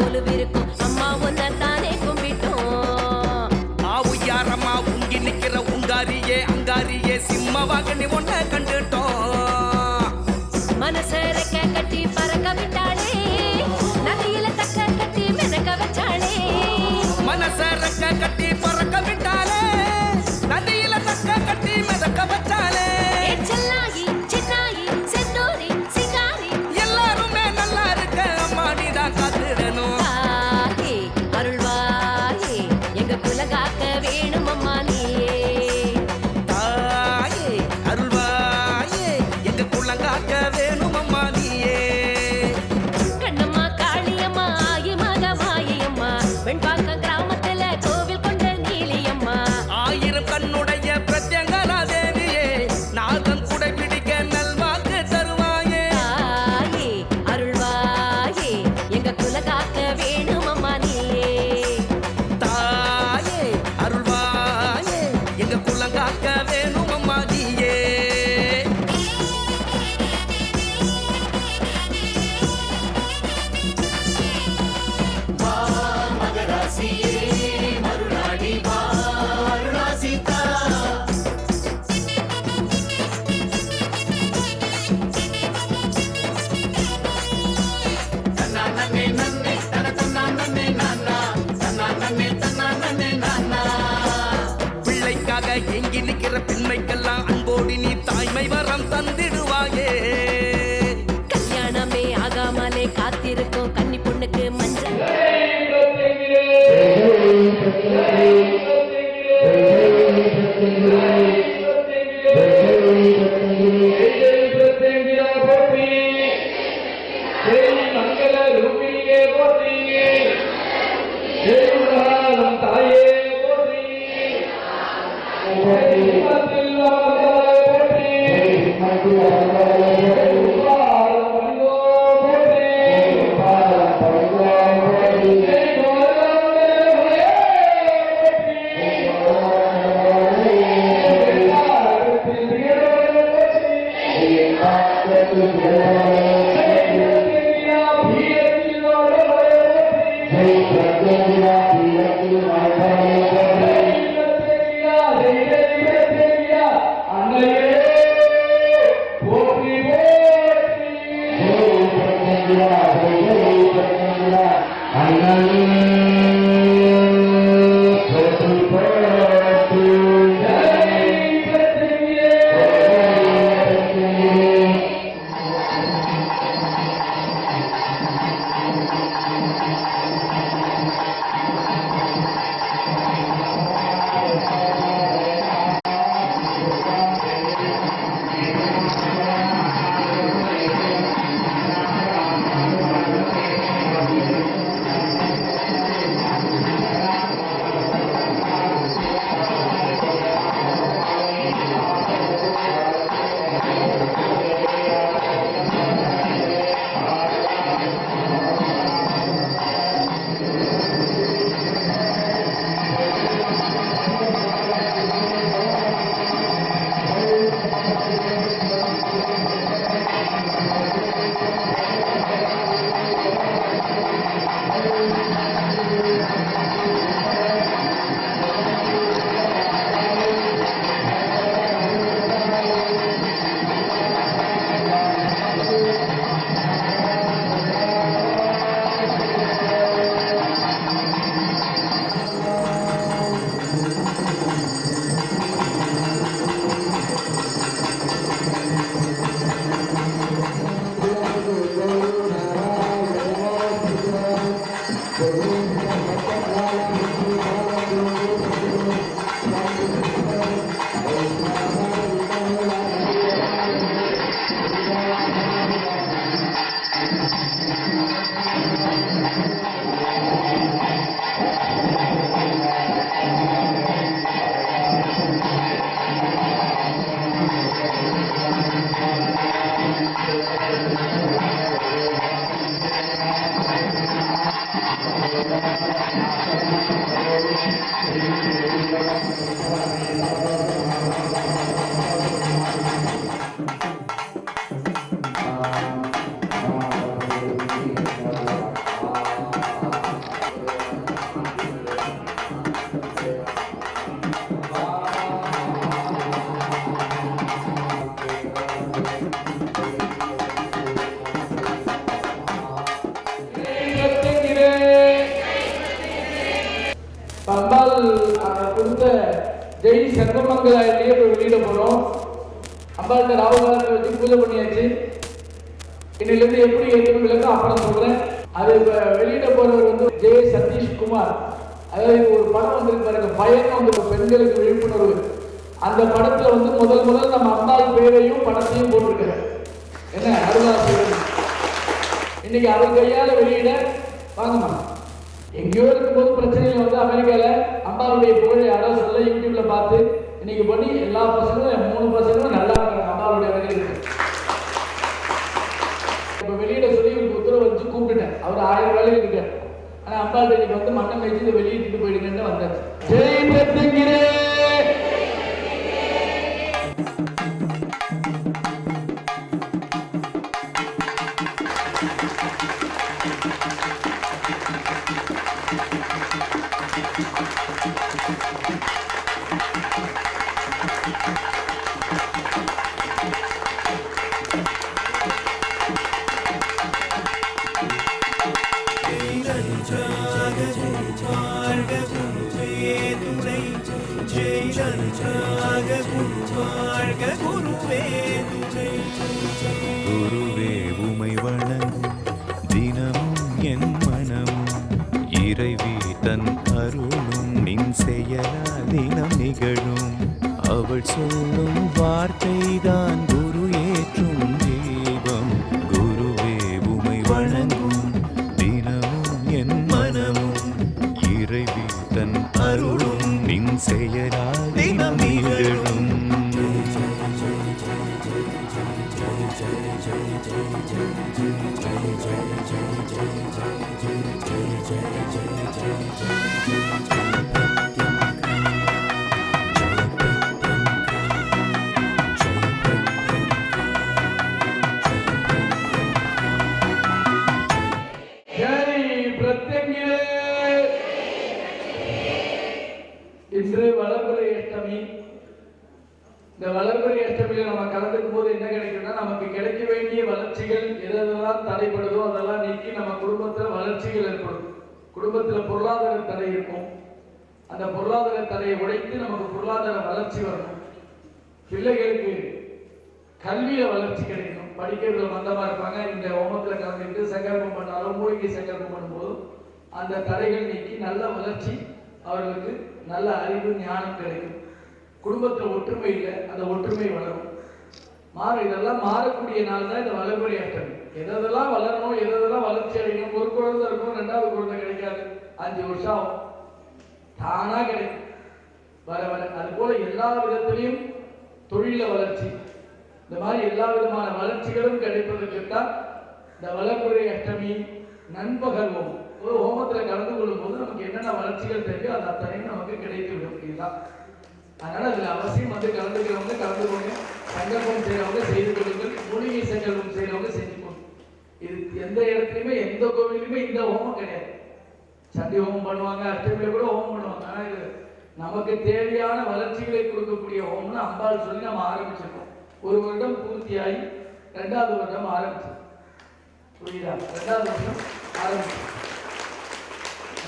volver. see you. Glory விளக்கம் அப்புறம் சொல்றேன். அது இப்ப வெளியிட போறவர் வந்து ஜெய சதீஷ்குமார். அதாவது ஒரு படம் வந்திருக்கு பாருங்க பயணம் வந்து பெண்களுக்கு விழிப்புணர்வு. அந்த படத்துல வந்து முதல் முதல் நம்ம அம்மாள் பேரையும் படத்தையும் போட்டிருக்கிறேன் என்ன? அருளாசிரியர் இன்னைக்கு அவர் கையால வெளியிட வாங்கம்மா. எங்கேயோ இருக்கும்போது பிரச்சனைகள் வந்து அமெரிக்கால அம்மாவுடைய புகழை யாரோ சொல்ல யூடியூப்ல பார்த்து இன்னைக்கு பண்ணி எல்லா பசங்களும் மூணு பசங்களும் நல்லா இருக்கிறாங்க அம்மாவுடைய வகையில் இருக்கு இப்ப வெளியிட சொல்லி இவருக்கு உத்தரவு வச்சு கூப்பிட்டுட்டேன் அவர் ஆயிரம் வேலையில் இருக்கார் ஆனா அம்பாள் தேவிக்கு வந்து மண்ணை மேய்ச்சி வெளியிட்டு போயிடுங்கன்னு வந்தாச்சு ஜெய் வார்த்தைதான் இந்த வளர்பிறை அஷ்டமியில நம்ம கலந்துக்கும் போது என்ன கிடைக்கும்னா நமக்கு கிடைக்க வேண்டிய வளர்ச்சிகள் எதெல்லாம் தடைப்படுதோ அதெல்லாம் நீக்கி நம்ம குடும்பத்துல வளர்ச்சிகள் ஏற்படும். குடும்பத்துல பொருளாதார தடை இருக்கும். அந்த பொருளாதார தடையை உடைத்து நமக்கு பொருளாதார வளர்ச்சி வரணும். பிள்ளைகளுக்கு கல்வியில வளர்ச்சி கிடைக்கும் படிக்கிறதுல மந்தமா இருப்பாங்க. இந்த ஹோமத்துல கலந்துட்டு சங்கல்பம் பண்ணாலும் மூலிகை சங்கல்பம் பண்ணும்போது அந்த தடைகள் நீக்கி நல்ல வளர்ச்சி அவர்களுக்கு நல்ல அறிவு ஞானம் கிடைக்கும். குடும்பத்தில் ஒற்றுமை இல்லை அந்த ஒற்றுமை வளரும். மாற இதெல்லாம் மாறக்கூடிய நாள் தான் இந்த வளர்முறை அஷ்டமி. எதெல்லாம் வளரணும் எதெல்லாம் வளர்ச்சி அடையணும் ஒரு குழந்தை இருக்கும் ரெண்டாவது குழந்தை கிடைக்காது. அஞ்சு வருஷம் ஆகும். தானாக கிடைக்கும். வர வர. அது போல எல்லா விதத்திலையும் தொழில வளர்ச்சி. இந்த மாதிரி எல்லா விதமான வளர்ச்சிகளும் கிடைப்பதற்கு தான் இந்த வளர்ப்புரை அஷ்டமி நண்பகல் ஹோமம் ஒரு ஹோமத்தில் கலந்து கொள்ளும் போது நமக்கு என்னென்ன வளர்ச்சிகள் தேவையோ அது அத்தனையும் நமக்கு கிடைத்துவிடும். இதுதான் அதனால அதில் அவசியம் வந்து கலந்துக்கிறவங்க கலந்துக்கோங்க. சங்கல்பம் செய்யறவங்க செய்து கொள்ளுங்கள். மூலிகை சங்கல்பம் செய்யறவங்க செஞ்சுக்கோங்க. இது எந்த இடத்துலையுமே எந்த கோவிலுமே இந்த ஹோமம் கிடையாது. சண்டி ஹோமம் பண்ணுவாங்க அஷ்டமியில கூட ஹோமம் பண்ணுவாங்க. ஆனால் இது நமக்கு தேவையான வளர்ச்சிகளை கொடுக்கக்கூடிய ஹோம்னு அம்பாள் சொல்லி நம்ம ஆரம்பிச்சிருக்கோம். ஒரு வருடம் பூர்த்தியாகி ரெண்டாவது வருடம் ஆரம்பிச்சோம் புரியுதா? ரெண்டாவது வருஷம் ஆரம்பிச்சோம்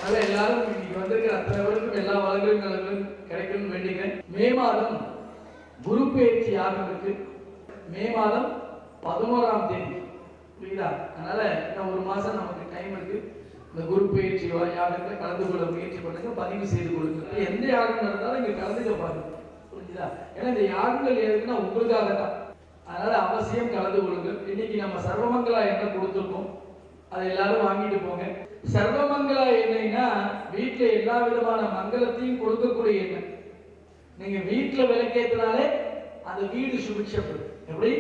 அதனால எல்லாரும் இன்னைக்கு வந்திருக்கிற அத்தனை பேருக்கும் எல்லா வளங்களும் நலங்களும் கிடைக்கணும்னு வேண்டிக்கிறேன். மே மாதம் குரு பயிற்சி யாகம் இருக்கு. மே மாதம் பதினோராம் தேதி. புரியுதா? அதனால இன்னும் ஒரு மாசம் நமக்கு டைம் இருக்கு. இந்த குரு பயிற்சி யாகத்தில் கலந்து கொள்ள முயற்சி பண்ணுங்க. பதிவு செய்து கொடுங்க. எந்த யாகம் நடந்தாலும் இங்க கலந்துக்க பாருங்க. புரிஞ்சுதா? ஏன்னா இந்த யாகங்கள் எதுக்குன்னா உங்களுக்காக தான் அதனால அவசியம் கலந்து கொள்ளுங்கள் இன்னைக்கு நம்ம சர்வமங்களா என்ன கொடுத்துருக்கோம் அதை எல்லாரும் வாங்கிட்டு போங்க. சர்வமங்கலா எண்ணெய்னா வீட்டுல எல்லா விதமான மங்களத்தையும் கொடுக்கக்கூடிய எண்ணெய் நீங்க வீட்டுல விளக்கேற்றினாலே அந்த வீடு சுபிட்சப்படும். எப்படி?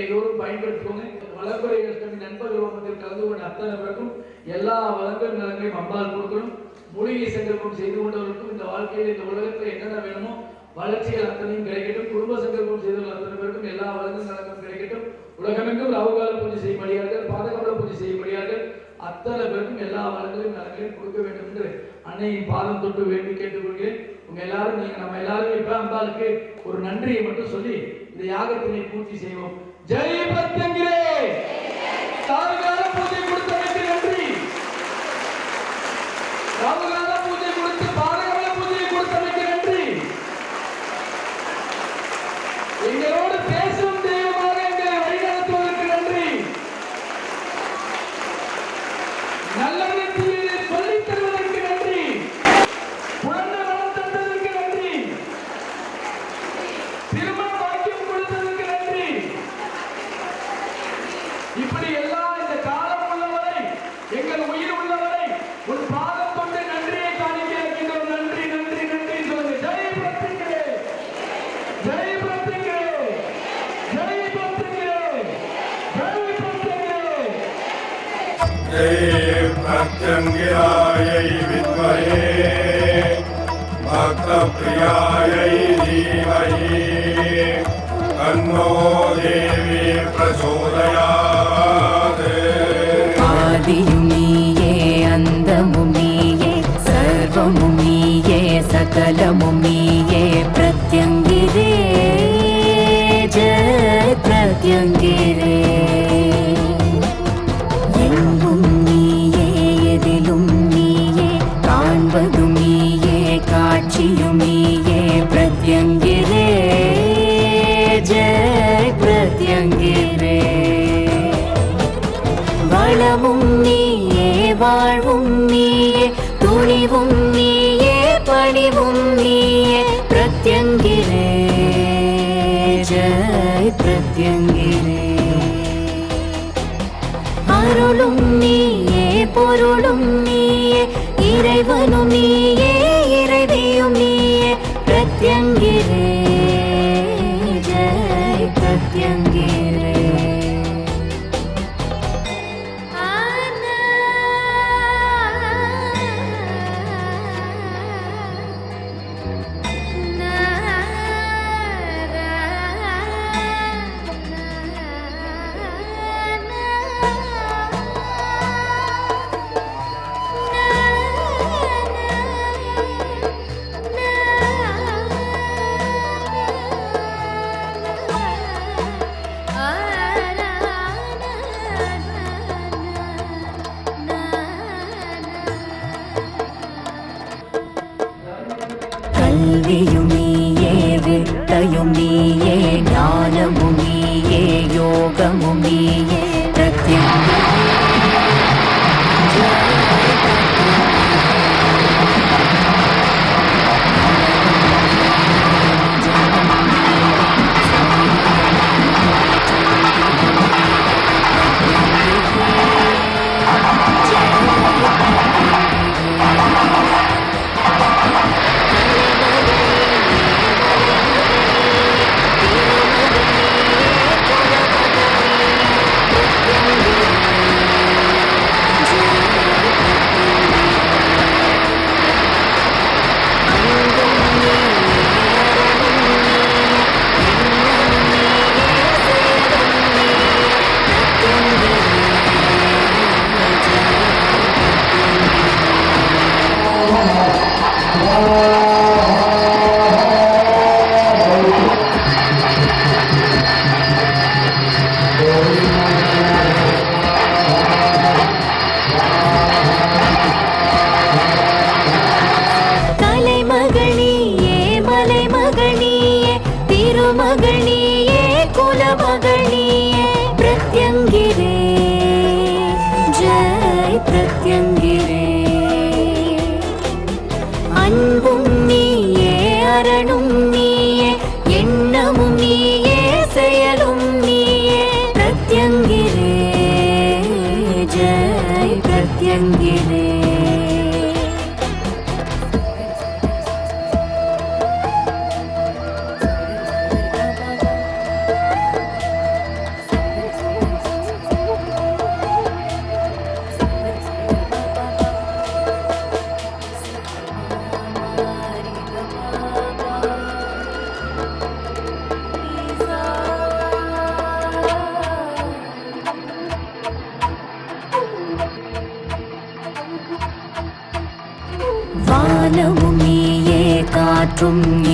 எல்லோரும் பயன்படுத்துவோங்க வளர்ப்புறை அஷ்டமி நண்பர்கள் ஹோமத்தில் கலந்து கொண்ட அத்தனை பேருக்கும் எல்லா வளங்கள் நலங்களையும் அம்பால் கொடுக்கணும். மூலிகை சங்கல்பம் செய்து கொண்டவர்களுக்கும் இந்த வாழ்க்கையில் இந்த உலகத்தில் என்னென்ன வேணுமோ வளர்ச்சிகள் அத்தனையும் கிடைக்கட்டும். குடும்ப சங்கல்பம் செய்தவர்கள் அத்தனை பேருக்கும் எல்லா வளங்கள் நலங்களும் கிடைக்கட்டும். உலகமெங்கும் ராகுகால பூஜை செய்யப்படுகிறார்கள் பாதகமல பூஜை செய்யப்படுகிறார்கள் அத்தனை பேருக்கும் எல்லா வளங்களையும் நலங்களையும் கொடுக்க வேண்டும் என்று அன்னையின் பாதம் தொட்டு வேண்டி கேட்டுக்கொள்கிறேன். உங்க எல்லாரும் நீங்க நம்ம எல்லாரும் இப்ப அம்பாளுக்கு ஒரு நன்றியை மட்டும் சொல்லி இந்த யாகத்தினை பூர்த்தி செய்வோம். ஜெய் பத்தங்கிரே ராகுகால பூஜை கொடுத்தமைக்கு நன்றி. ராகுகால तन्नो देवी प्रचोदयात् आदियुमीये अन्तमुमीये सर्वमुमीये सकलमुमीये प्रत्यङ्गिरे जय प्रत्यङ्गिरे என்கிறே அருளும் நீயே பொருளும் நீயே இறைவனும் நீ from.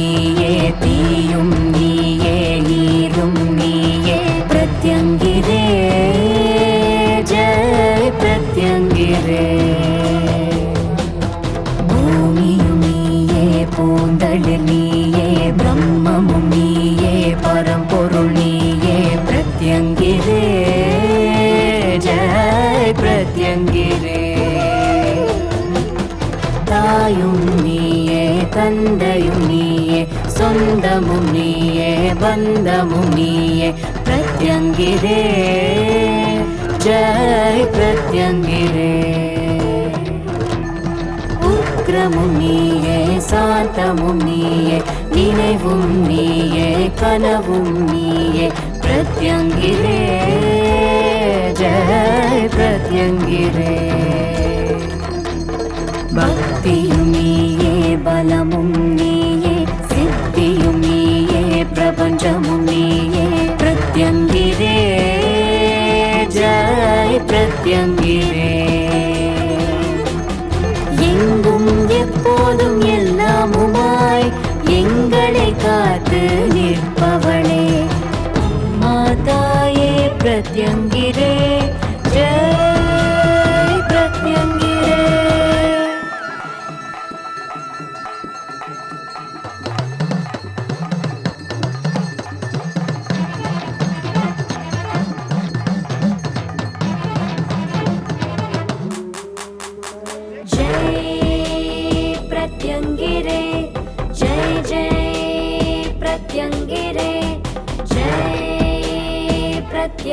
प्रत्यङ्गिरे जय प्रत्यङ्गिरे உக்கிரமுன்னியே சாந்தமும் நீயே நினைவும் நீயே கனவும் நீயே பிரத்யங்கிரே. ஜெய் பிரத்யங்கிரே. பக்தியும் நீயே பலமும் நீ பிரத்யங்கிரே எங்கும் எப்போதும் எல்லாமுமாய் எங்களை காத்து நிற்பவளே மாதாயே பிரத்யங்கிரே.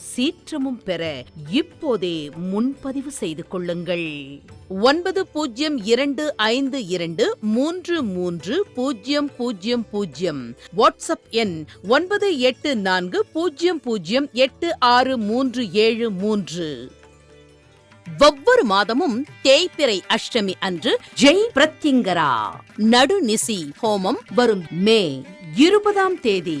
சீற்றமும் பெற இப்போதே முன்பதிவு செய்து கொள்ளுங்கள். ஒன்பது பூஜ்ஜியம் இரண்டு ஐந்து இரண்டு மூன்று மூன்று பூஜ்ஜியம் பூஜ்ஜியம் பூஜ்ஜியம் வாட்ஸ்அப் எண் ஒன்பது எட்டு நான்கு பூஜ்ஜியம் பூஜ்ஜியம் எட்டு ஆறு மூன்று ஏழு மூன்று. ஒவ்வொரு மாதமும் தேய்பிறை அஷ்டமி அன்று ஜெய் பிரத்யங்கரா. நடுநிசி ஹோமம் வரும் மே இருபதாம் தேதி.